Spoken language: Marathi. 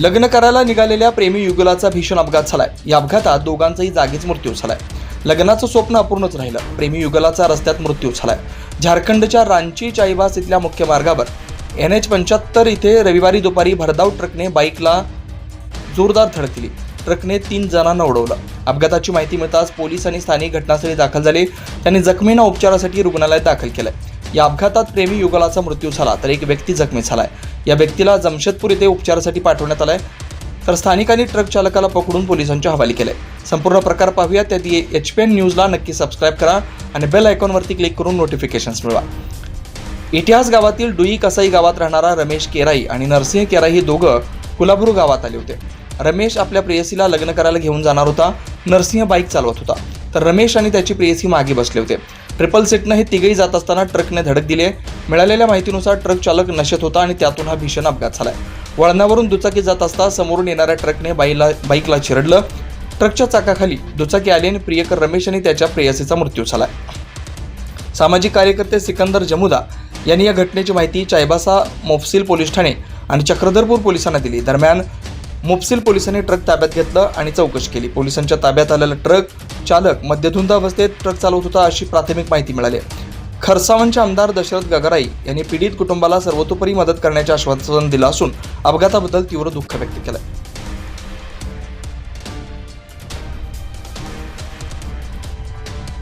लग्न करायला निघालेल्या प्रेमी युगलाचा भीषण अपघात झालाय. या अपघातात दोघांचाही जागीच मृत्यू झालाय. लग्नाचं स्वप्न अपूर्णच राहिलं. प्रेमी युगलाचा रस्त्यात मृत्यू झालाय. झारखंडच्या रांची चाईबास इथल्या मुख्य मार्गावर एन एच पंच्याहत्तर इथे रविवारी दुपारी भरधाव ट्रकने बाईकला जोरदार धडक दिली. ट्रकने तीन जणांना उडवलं. अपघाताची माहिती मिळताच पोलीस आणि स्थानिक घटनास्थळी दाखल झाले. त्यांनी जखमींना उपचारासाठी रुग्णालयात दाखल केलंय. या अपघातात प्रेमी युगलाचा मृत्यू झाला तर एक व्यक्ती जखमी झालाय. या व्यक्तीला जमशेदपूर येथे उपचारासाठी पाठवण्यात आलाय तर स्थानिकांनी ट्रक चालकाला पकडून पोलिसांच्या हवाली केलंय. संपूर्ण प्रकार पाहूया त्याआधी एच पी एन न्यूजला नक्की सबस्क्राईब करा आणि बेल आयकॉनवरती क्लिक करून नोटिफिकेशन्स मिळवा. इतिहास गावातील डुई कसाई गावात राहणारा रमेश केराई आणि नरसिंह केराई हे दोघं कुलाबूर गावात आले होते. रमेश आपल्या प्रेयसीला लग्न करायला घेऊन जाणार होता नरसिंह बाईक चालवत होता. तर रमेश आणि त्याची प्रेयसी मागे बसले होते. ट्रिपल सीटनं हे तिघही जात असताना ट्रकने धडक दिले मिळालेल्या माहितीनुसार ट्रक चालक नशेत होता आणि त्यातून हा भीषण अपघात झालाय. वळणावरून दुचाकी जात असता समोरून येणाऱ्या ट्रकने बाईला बाईकला चिरडलं. ट्रकच्या चाकाखाली दुचाकी आली आणि प्रियकर रमेश आणि त्याच्या प्रेयसीचा मृत्यू झाला सामाजिक कार्यकर्ते सिकंदर जमुदा यांनी या घटनेची माहिती चायबासा मोफसिल पोलीस ठाणे आणि चक्रधरपूर पोलिसांना दिली. दरम्यान मोफसिल पोलिसांनी ट्रक ताब्यात घेतलं आणि चौकशी केली. पोलिसांच्या ताब्यात आलेला ट्रक चालक मद्यधुंद अवस्थेत ट्रक चालवत होता अशी प्राथमिक माहिती मिळाली. खरसावनचे आमदार दशरथ गगराई यांनी पीडित कुटुंबाला सर्वतोपरी मदत करण्याचे आश्वासन दिलं असून अपघाताबद्दल तीव्र दुःख व्यक्त केलं